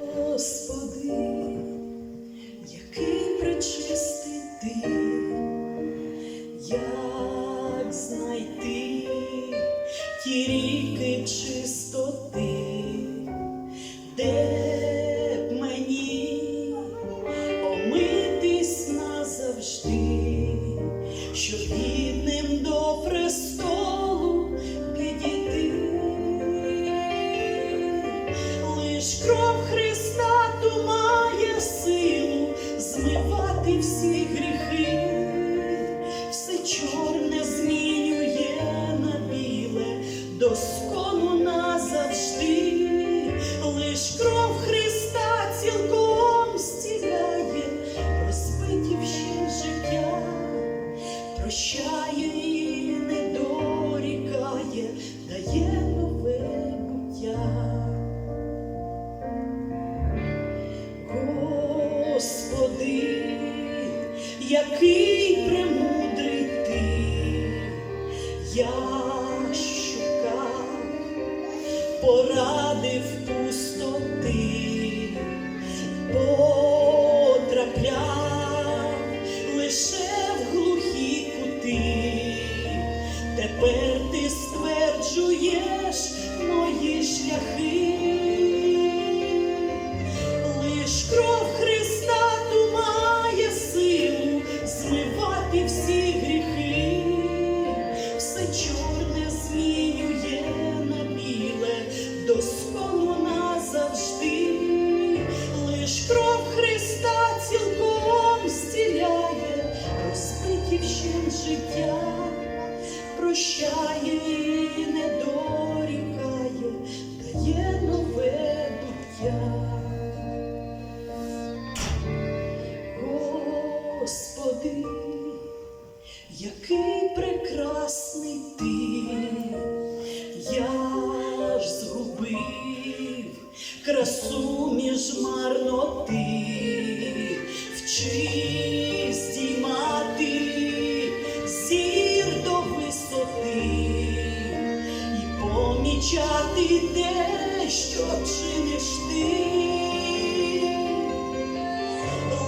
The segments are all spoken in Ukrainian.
Господи, який пречистий ти, як знайти ті ріки чистоти, всі гріхи, все чорне змінює на біле, доскону назавжди, лиш кров який премудрий ти, я шукав поради в пустоти, потрапляв лише в глухі кути. Тепер ти стверджуєш мої шляхи. Життя, прощає і помічати те, що чиниш ти.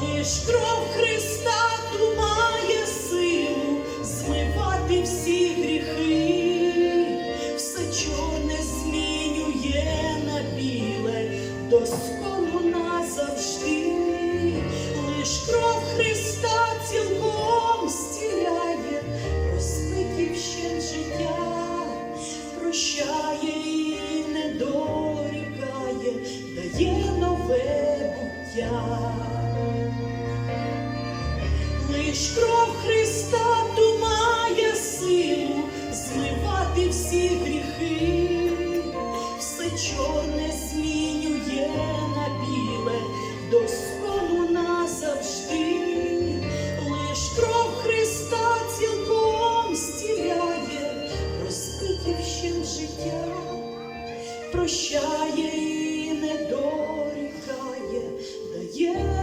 Лиш кров Лиш кров Христа ту має силу змивати всі гріхи, все чорне змінює на біле, доскону назавжди. Лиш кров Христа цілком зціляє, розбиті вщент життя, прощає Yeah.